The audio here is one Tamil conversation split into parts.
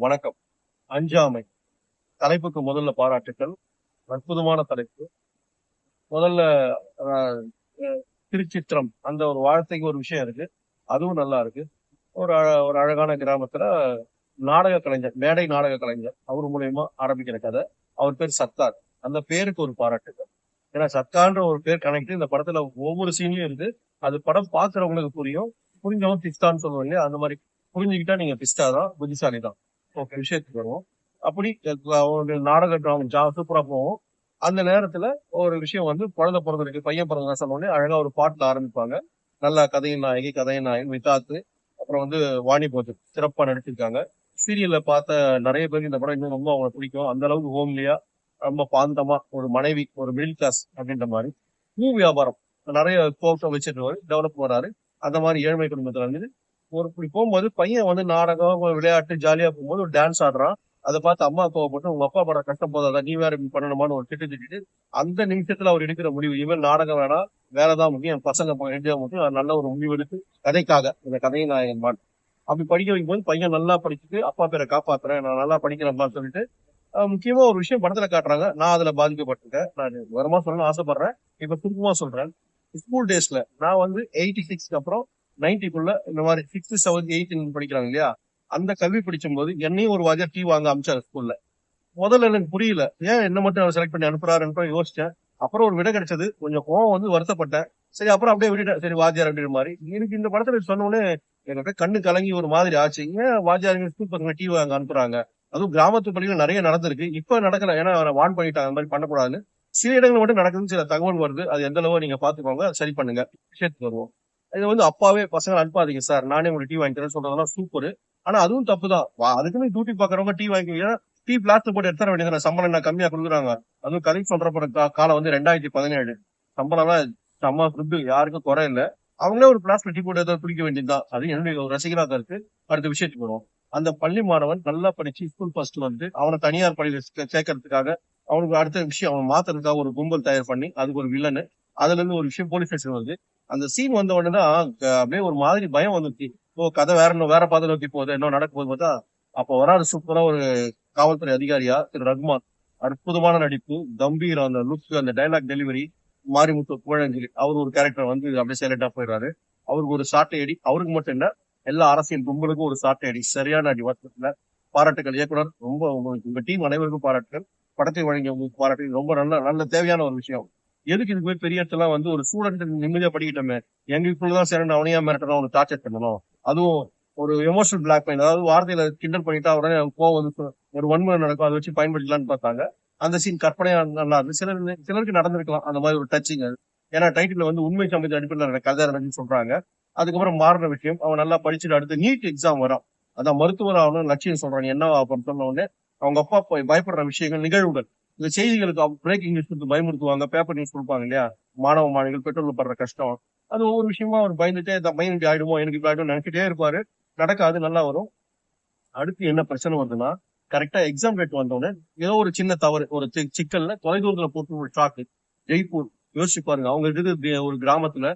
வணக்கம். அஞ்சாமை. தலைப்புக்கு முதல்ல பாராட்டுக்கள். அற்புதமான தலைப்பு. முதல்ல திருச்சித்திரம் அந்த ஒரு வார்த்தைக்கு ஒரு விஷயம் இருக்கு. அதுவும் நல்லா இருக்கு. ஒரு ஒரு அழகான கிராமத்துல நாடக கலைஞர் மேடை நாடக கலைஞர் அவர் மூலியமா ஆரம்பிக்கிற கதை. அவர் பேர் சத்தார் அந்த பேருக்கு ஒரு பாராட்டுகள் ஏன்னா சத்தான்ற ஒரு பேர் கனெக்ட் இந்த படத்துல ஒவ்வொரு சீன்லயும் இருக்கு. அது படம் பாக்குறவங்களுக்கு புரியும். புரிஞ்சவங்க பிஸ்தான்னு சொல்லுவோம் இல்லையா? அந்த மாதிரி புரிஞ்சுக்கிட்டா நீங்க பிஸ்தா தான் புத்திசாலி தான் ஓகே விஷயத்துக்கு வருவோம். அப்படி அஹ், ஒரு நாடக ஜா சூப்பரா போவோம். அந்த நேரத்துல ஒரு விஷயம் வந்து குழந்தை பிறந்திருக்கு பையன் பிறந்த சொன்னோடனே அழகா ஒரு பாட்டுல ஆரம்பிப்பாங்க. நல்லா கதையின் நாயகி கதையின் நாயகன் விதாத்து அப்புறம் வந்து வாணி போத்து சிறப்பா நடிச்சிருக்காங்க. சீரியல்ல பார்த்த நிறைய பேர் இந்த படம் இன்னும் ரொம்ப அவங்களை பிடிக்கும். அந்த அளவுக்கு ஹோம்லியா ரொம்ப பாந்தமா ஒரு மனைவி ஒரு மிடில் கிளாஸ் அப்படின்ற மாதிரி. பூ வியாபாரம். நிறைய தோட்டம் வச்சிருக்காரு டெவலப் வராரு அந்த மாதிரி ஏழ்மை குடும்பத்துல இருந்து ஒரு இப்படி போகும்போது பையன் வந்து நாடகம் விளையாட்டு ஜாலியா போகும்போது ஒரு டான்ஸ் ஆடுறான். அதை பார்த்து அம்மா கோவப்பட்டு உங்க அப்பா படம் கஷ்டம் போதாதா? நீ வேற இப்படி பண்ணணுமான்னு ஒரு திட்டு திட்டிட்டு அந்த நிமிஷத்துல அவர் எடுக்கிற முடிவு இவன் நாடகம் வேணாம் வேறதான் முக்கியம் என் பசங்க ப- முக்கியம் நல்ல ஒரு முடிவு எடுத்து கதைக்காக இந்த கதையை நான் மாட்டேன் அப்படி படிக்க வைக்கும்போது பையன் நல்லா படிச்சுட்டு அப்பா பேரை காப்பாத்துறேன் நான் நல்லா படிக்கிறேன்பான்னு சொல்லிட்டு முக்கியமா ஒரு விஷயம் படத்துல காட்டுறாங்க. நான் அதுல பாதிக்கப்பட்டிருக்கேன். நான் வரமா சொல்லணும்னு ஆசைப்படுறேன். இப்ப சுருக்கமா சொல்றேன். ஸ்கூல் டேஸ்ல நான் வந்து எயிட்டி சிக்ஸ்க்கு அப்புறம் நைன்டிக்குள்ள இந்த மாதிரி சிக்ஸ்த் செவன்த் எயிட் படிக்கிறாங்க இல்லையா? அந்த கல்வி படிக்கும்போது என்னையும் ஒரு வாஜர் டீ வாங்க அமிச்சாரு ஸ்கூல்ல முதல்ல எனக்கு புரியல. ஏன் என்ன மட்டும் அவர் செலக்ட் பண்ணி அனுப்புறாருன்னு யோசிச்சேன். அப்புறம் ஒரு விடை கிடைச்சது. கொஞ்சம் கோவம் வந்து வருத்தப்பட்டேன். சரி அப்புறம் அப்படியே விட்டுட்டேன். சரி வாத்தியார் அப்படின்ற மாதிரி. எனக்கு இந்த படத்துல சொன்னோடனே எனக்கு கண்ணு கலங்கி ஒரு மாதிரி ஆச்சு. ஏன் வாத்தியாருங்க ஸ்கூல் பசங்க டீ வாங்க அனுப்புறாங்க? அதுவும் கிராமத்து பள்ளிகள் நிறைய நடந்திருக்கு. இப்ப நடக்கல. ஏன்னா அவரை வான் பண்ணிட்டாங்க. அந்த மாதிரி பண்ணக்கூடாதுன்னு. சில இடங்கள் மட்டும் நடக்குதுன்னு சில தகவல் வருது. அது எந்த அளவு நீங்க பாத்துக்கோங்க சரி பண்ணுங்க. விஷயத்துக்கு வருவோம். இது வந்து அப்பாவே பசங்க அனுப்பாதீங்க சார். நானே உங்களுக்கு டீ வாங்கி தரேன் சொல்றதெல்லாம் சூப்பர் ஆனா அதுவும் தப்பு தான் அதுக்குன்னு டியூட்டி பாக்குறவங்க டீ வாங்கிக்கிறீங்க டீ பிளாஸ்ட் போட்டு எடுத்துற வேண்டியது சம்பளம் என்ன கம்மியா கொடுக்குறாங்க? அதுவும் கதை சொல்றப்ப காலம் வந்து ரெண்டாயிரத்தி பதினேழு. சம்பளம்லாம் செம்ம ஃபுட்டு யாருக்கும் குறை இல்லை. அவங்களே ஒரு பிளாஸ்டிக் டீ போட்டு ஏதாவது குடிக்க வேண்டியதுதான். அது என்னுடைய ஒரு ரசிகராக இருக்கு. அடுத்த விஷயத்துக்கு வரும் அந்த பள்ளி மாணவன் நல்லா படிச்சு ஸ்கூல் ஃபர்ஸ்ட் வந்து அவனை தனியார் பள்ளியில சேர்க்கறதுக்காக அவனுக்கு அடுத்த விஷயம் அவன் மாத்துறதுக்காக ஒரு கும்பல் தயார் பண்ணி அதுக்கு ஒரு வில்லனு அதுல இருந்து ஒரு விஷயம் போலீஸ் ஸ்டேஷன் வருது. அந்த சீன் வந்த உடனே தான் அப்படியே ஒரு மாதிரி பயம் வந்துச்சு. ஓ கதை வேற இன்னும் வேற பாதை நோக்கி போகுது. என்ன நடக்க போது பார்த்தா அப்ப வராது சூப்பரா ஒரு காவல்துறை அதிகாரியா திரு. ரகுமான். அற்புதமான நடிப்பு கம்பீர் அந்த லுக் அந்த டைலாக் டெலிவரி மாரிமுத்து புகழஞ்சலி. அவர் ஒரு கேரக்டர் வந்து அப்படியே சைலண்டா போயிடுறாரு. அவருக்கு ஒரு சாட்டை அடி. அவருக்கு மட்டும் இல்ல எல்லா அரசியல் கும்பலுக்கும் ஒரு சாட்டை அடி. சரியான அடி வருத்தத்துல பாராட்டுகள் இயக்குனர் ரொம்ப உங்களுக்கு உங்க டீம் அனைவருக்கும் பாராட்டுகள் படத்தை வழங்கிய உங்களுக்கு பாராட்டுகள் ரொம்ப நல்ல நல்ல தேவையான ஒரு விஷயம். எதுக்கு இதுக்கு போய் பெரிய இடத்துல வந்து ஒரு ஸ்டூடெண்ட் நிம்மதியா படிக்கிட்டோமே? எங்களுக்குள்ளதான் சேர்ந்து அவனையா மிரட்டணும் ஒரு டார்ச்சர் பண்ணணும். அதுவும் ஒரு எமோஷனல் பிளாக் பெயின் அதாவது வார்த்தையில கிண்டல் பண்ணிட்டா உடனே கோவம் வந்து ஒரு வன்முறை நடக்கும் அதை வச்சு பயன்படுத்தலாம்னு பார்த்தாங்க. அந்த சீன் கற்பனையா நல்லா இருந்து சிலர் சிலருக்கு நடந்திருக்கலாம் அந்த மாதிரி ஒரு டச்சிங் ஏன்னா டைட்டில் வந்து உண்மை சம்பந்த அடிப்படையில் கதை நடந்துன்னு சொல்றாங்க. அதுக்கப்புறம் மாறின விஷயம் அவன் நல்லா படிச்சுட்டு அடுத்து நீட் எக்ஸாம் வரும் அதான் மருத்துவர் ஆகணும் லட்சியம் சொல்றான் என்ன அப்படின்னு சொன்ன உடனே அவங்க அப்பா போய் பயப்படுற விஷயங்கள் நிகழ்வுகள். இந்த செய்திகளுக்கு பிரேக்கிங் நியூஸ் கொடுத்து பயமுறுத்துவாங்க பேப்பர் நியூஸ் கொடுப்பாங்க இல்லையா? மாணவ மாணவிகள் பெட்ரோல் படுற கஷ்டம். அது ஒவ்வொரு விஷயமா அவர் பயந்துட்டே இந்த பையன் இப்படி ஆயிடுமோ எனக்கு இப்படி ஆயிடும் நினைச்சிட்டே இருப்பாரு. நடக்காது நல்லா வரும். அடுத்து என்ன பிரச்சனை வருதுன்னா கரெக்டா எக்ஸாம் டேட் வந்தோடனே ஏதோ ஒரு சின்ன தவறு ஒரு சிக்கல்ல தொலைதூரத்துல போட்டு ஒரு ஷாக்கு ஜெய்ப்பூர். யோசிச்சு பாருங்க அவங்க இருக்குது ஒரு கிராமத்துல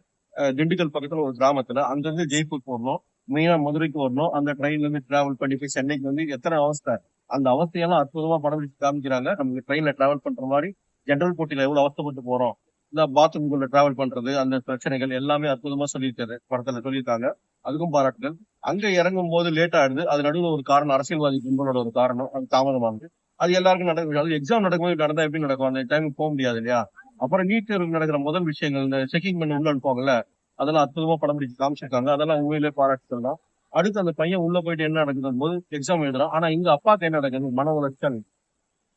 திண்டுக்கல் பக்கத்துல ஒரு கிராமத்துல அங்கிருந்து ஜெய்ப்பூர் போடணும் மெயினா மதுரைக்கு வரணும். அந்த ட்ரெயின்ல இருந்து டிராவல் பண்ணி போய் சென்னைக்கு வந்து எத்தனை அவஸ்தை அந்த அவஸ்தையெல்லாம் அற்புதமா படம் பிடிச்சு காமிக்கிறாங்க. நமக்கு ட்ரெயின்ல டிராவல் பண்ற மாதிரி ஜென்ரல் போட்டியில எவ்வளவு அவஸ்தப்பட்டு போறோம்? இந்த பாத்ரூம்குள்ள டிராவல் பண்றது அந்த பிரச்சனைகள் எல்லாமே அற்புதமா சொல்லியிருக்காரு. படத்துல சொல்லியிருக்காங்க. அதுக்கும் பாராட்டுகள். அங்க இறங்கும் போது லேட் ஆயிடுது. அது நடுவில் ஒரு காரணம் அரசியல்வாதி கும்பலோட ஒரு காரணம். அது தாமதமானது அது எல்லாருக்கும் நடக்க அது எக்ஸாம் நடக்கும்போது நடந்தா எப்படி நடக்கும்? அந்த டைமுக்கு போக முடியாது இல்லையா? அப்புறம் நீட் தேர்வு நடக்கிற முதல் விஷயங்கள் இந்த செக்கிங் பண்ணி உள்ள அனுப்புவாங்கல்ல அதெல்லாம் அற்புதமா படம் பிடிச்சு காமிச்சிருக்காங்க. அதெல்லாம் உண்மையிலே பாராட்டு சொல்லலாம் அடுத்து அந்த பையன் உள்ள போயிட்டு என்ன நடக்குது போது எக்ஸாம் எழுதுறான். ஆனா இங்க அப்பாவுக்கு என்ன நடக்குது? மன உளைச்சல்.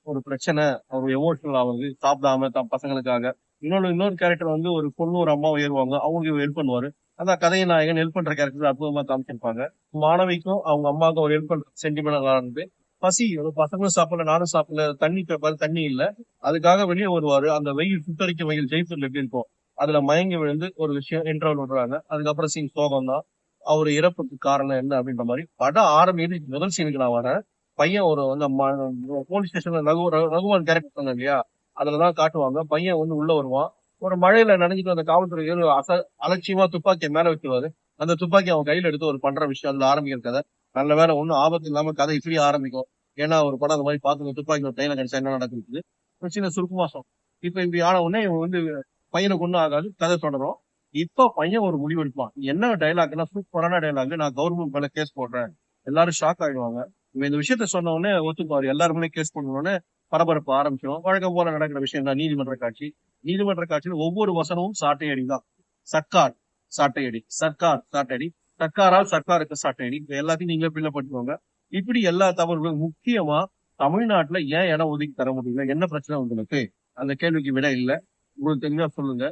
ஒரு பிரச்சனை. ஒரு எமோஷனல் ஆகுது. சாப்பிடாம தம் பசங்களுக்காக. இன்னொரு இன்னொரு கேரக்டர் வந்து ஒரு பொண்ணு ஒரு அம்மா ஏறுவாங்க அவங்களுக்கு ஹெல்ப் பண்ணுவாரு. அதான் கதையை நாயகன் ஹெல்ப் பண்ற கேரக்டர் அற்புதமா காமிச்சிருப்பாங்க. மாணவிக்கும் அவங்க அம்மாவுக்கும் ஒரு ஹெல்ப் பண்ற சென்டிமெண்ட் ஆனது பசி ஒரு பசங்களும் சாப்பிடல நானும் சாப்பிடல தண்ணி கேட்பாரு தண்ணி இல்ல. அதுக்காக வெளியே வருவாரு. அந்த வெயில் சுத்தரிக்க வெயில் ஜெய்ப்பூர்ல எப்படி இருக்கும்? அதுல மயங்கி விழுந்து ஒரு விஷயம் இன்டர்வல் விடுறாங்க அதுக்கப்புறம் சீன் சோகம் தான் அவர் இறப்புக்கு காரணம் என்ன அப்படின்ற மாதிரி படம் ஆரம்பிது முதல் சீனுக்கு நான் வரேன். பையன் ஒரு வந்து போலீஸ் ஸ்டேஷன்ல ரகு ரகு- ரகுமான் கேரக்டர் சொன்னேன் இல்லையா? அதுலதான் காட்டுவாங்க. பையன் வந்து உள்ள வருவான். ஒரு மழையில நினைஞ்சிட்டு அந்த காவல்துறை அச அலட்சியமா துப்பாக்கியை மேல வைக்குவாரு அந்த துப்பாக்கி அவன் கையில எடுத்து ஒரு பண்ற விஷயம் அதுல ஆரம்பிக்கிற கதை. நல்ல வேலை ஒன்னும் ஆபத்து இல்லாம கதை இப்படி ஆரம்பிக்கும். ஏன்னா ஒரு படம் அந்த மாதிரி பார்த்து துப்பாக்கி ஒரு டைல கிடைச்சா என்ன நடக்குது? ஒரு சின்ன சுருக்குமாசம் இப்ப இப்படி ஆன உடனே இவன் வந்து பையனை கொண்டு ஆகாது கதை தொடரும் இப்ப பையன் ஒரு முடிவு எடுப்பான். என்ன டைலாக்னா சூப்பரான டைலாக் நான் கவர்மெண்ட் மேல கேஸ் போடுறேன். எல்லாரும் ஷாக் ஆயிடுவாங்க. இவன் இந்த விஷயத்த சொன்ன உடனே ஒத்துக்குவாரு எல்லாருமே கேஸ் பண்ணணும்னு உடனே பரபரப்பு ஆரம்பிச்சிடும் வழக்கம் போல நடக்கிற விஷயம் தான் நீதிமன்ற காட்சி. நீதிமன்ற காட்சியில் ஒவ்வொரு வசனமும் சாட்டையடி தான். சர்க்கார் சாட்டையடி. சர்க்கார் சாட்டையடி. சர்க்காரால் சர்க்காருக்கு சாட்டையடி. இப்போ எல்லாத்தையும் நீங்களே பின்ன பண்ணிக்கோங்க இப்படி எல்லா தவறுகளும் முக்கியமா தமிழ்நாட்டுல ஏன் இடம் ஒதுக்கி தர முடியல? என்ன பிரச்சனை உங்களுக்கு அந்த கேள்விக்கு விட இல்லை. உங்களுக்கு தெரிஞ்சா சொல்லுங்க.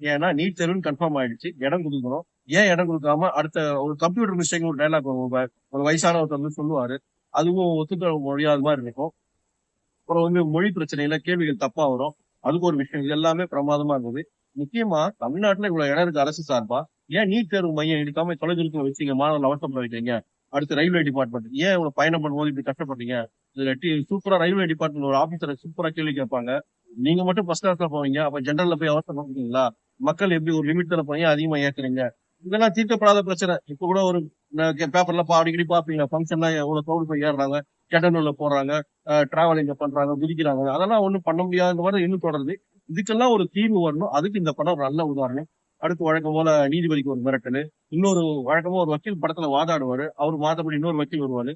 ஏன்னா நீட் தேர்வுன்னு கன்ஃபார்ம் ஆயிடுச்சு. இடம் கொடுக்கணும். ஏன் இடம் கொடுக்காம அடுத்த ஒரு கம்ப்யூட்டர் மிஸ்டேக் ஒரு டைலாக் ஒரு வயசான ஒருத்தர் வந்து சொல்லுவாரு. அதுவும் ஒத்துக்க முடியாத மாதிரி இருக்கும். அப்புறம் வந்து மொழி பிரச்சனையில கேள்விகள் தப்பா வரும். அதுக்கு ஒரு விஷயம். இது எல்லாமே பிரமாதமா இருந்தது. முக்கியமா தமிழ்நாட்டுல இவ்வளவு இடம் இருக்கு அரசு சார்பா? ஏன் நீட் தேர்வு மையம் எடுக்காம தொலைதூரத்துல வச்சீங்க? மாணவர்கள் அவசரப்பட வைக்கிறீங்க. அடுத்து ரயில்வே டிபார்ட்மெண்ட் ஏன் இவ்வளவு பயணம் பண்ணும்போது இப்படி கஷ்டப்படுறீங்க? இதுல சூப்பரா ரயில்வே டிபார்ட்மெண்ட் ஒரு ஆபீசரை சூப்பரா கேள்வி கேட்பாங்க. நீங்க மட்டும் ஃபர்ஸ்ட் கிளாஸ்ல போவீங்க. அப்ப ஜென்ரல்ல போய் அவசரம் பண்ணுவீங்களா மக்கள் எப்படி ஒரு லிமிட்ல போய் அதிகமா ஏத்துறீங்க? இதெல்லாம் தீர்க்கப்படாத பிரச்சனை. இப்ப கூட ஒரு பேப்பர்ல அடிக்கடி பாப்பீங்க. ஃபங்க்ஷன்ல எவ்வளவு தோடு போய் ஏறுறாங்க. கெட்டனூர்ல போடுறாங்க டிராவலிங்க பண்றாங்க குதிக்கிறாங்க. அதெல்லாம் ஒண்ணும் பண்ண முடியாத மாதிரி இன்னும் தொடருது. இதுக்கெல்லாம் ஒரு தீர்வு வரணும். அதுக்கு இந்த படம் ஒரு நல்ல உதாரணம். அடுத்து வழக்கம் போல நீதிபதிக்கு ஒரு மிரட்டல். இன்னொரு வழக்கமா ஒரு வக்கீல் படத்துல வாதாடுவாரு. அவர் மாத்தபடி இன்னொரு வக்கீல் வருவாரு.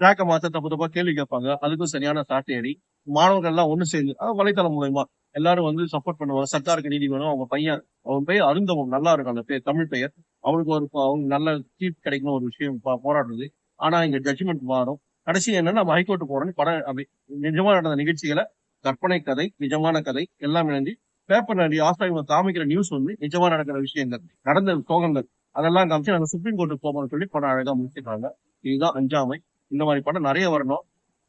ட்ராக்க மாத்த தப்பு தப்பா கேள்வி கேட்பாங்க. அதுக்கும் சரியான சாட்டையடி மாணவர்கள் எல்லாம் ஒண்ணு சேர்ந்து வலைத்தளம் மூலயமா எல்லாரும் வந்து சப்போர்ட் பண்ணுவாங்க. சர்க்காருக்கு நீதி வேணும் அவங்க பையன் அவன் பெயர் அருந்தவம் நல்லா இருக்கும் அந்த பேர் தமிழ் பெயர். அவனுக்கு ஒரு அவங்க நல்ல தீர்ப்பு கிடைக்கணும் ஒரு விஷயம் போராடுறது. ஆனா இங்க ஜட்ஜ்மெண்ட் மாறும். கடைசி என்ன நம்ம ஹைகோர்ட் போறோம்னு படம் அப்படி நிஜமா நடந்த நிகழ்ச்சிகளை கற்பனை கதை நிஜமான கதை எல்லாம் இணைஞ்சு பேப்பர் நிறைய ஆசிரியர் காமிக்கிற நியூஸ் வந்து நிஜமா நடக்கிற விஷயங்கள் நடந்த சோகங்கள் அதெல்லாம் காமிச்சு நாங்க சுப்ரீம் கோர்ட்டுக்கு போகணும்னு சொல்லி படம் அழகா முடிச்சிருக்காங்க. இதுதான் அஞ்சாமை. இந்த மாதிரி படம் நிறைய வரணும்.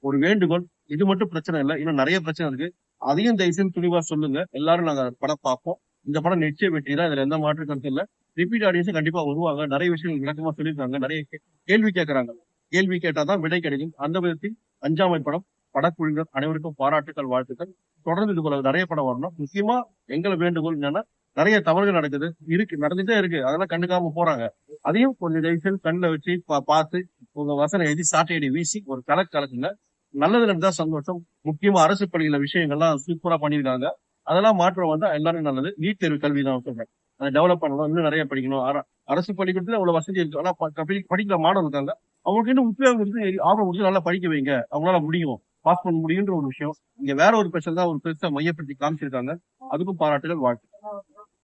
ஒரு வேண்டுகோள் இது மட்டும் பிரச்சனை இல்லை. இன்னும் நிறைய பிரச்சனை இருக்கு. அதையும் தயவுசெய்து துணிவா சொல்லுங்க. எல்லாரும் நாங்க படம் பார்ப்போம். இந்த படம் நிச்சய வெற்றி தான் இதுல எந்த மாற்று கருத்து இல்ல. ரிப்பீட் ஆடியன்ஸ் கண்டிப்பா வருவாங்க. நிறைய விஷயங்கள் விளக்கமா சொல்லியிருக்காங்க. நிறைய கேள்வி கேட்கறாங்க கேள்வி கேட்டாதான் விடை கிடைக்கும். அந்த விதத்தில் அஞ்சாமை படம் படக்குழுவினர் அனைவருக்கும் பாராட்டுக்கள் வாழ்த்துக்கள். தொடர்ந்து இது போல நிறைய படம் வரணும். முக்கியமா எங்களை வேண்டுகோள் என்னன்னா நிறைய தவறுகள் நடக்குது. இருக்கு. நடந்துட்டே இருக்கு. அதெல்லாம் கண்டுக்காம போறாங்க. அதையும் கொஞ்சம் தயவுசெய்து கண்ணுல வச்சு பா- பார்த்து உங்க வசனம் எழுதி சாட்டையடி வீசி ஒரு கலக்கு கலக்குங்க. நல்லது நடந்தா சந்தோஷம். முக்கியமா அரசு பள்ளியில விஷயங்கள்லாம் சூப்பரா பண்ணியிருக்காங்க. அதெல்லாம் மாற்றம் வந்தா எல்லாரும் நல்லது. நீட் தேர்வு கல்வி தான் சொல்றேன். அதை டெவலப் பண்ணணும். இன்னும் நிறைய படிக்கணும். அரசு பள்ளிக்கூடத்துல அவ்வளவு வசதி இருக்கு. ஆனா படிக்கிற மாடல் இருக்காங்க. அவங்களுக்கு இன்னும் உத்வேகம் இருந்து ஆர்வம் கொடுத்து நல்லா படிக்க வைங்க. அவங்களால முடியும். பாஸ் பண்ண முடியுன்ற ஒரு விஷயம். இங்க வேற ஒரு பிரச்சனை தான் ஒரு பெருசா மையப்படுத்தி காமிச்சிருக்காங்க. அதுக்கும் பாராட்டுகள் வாழ்த்து.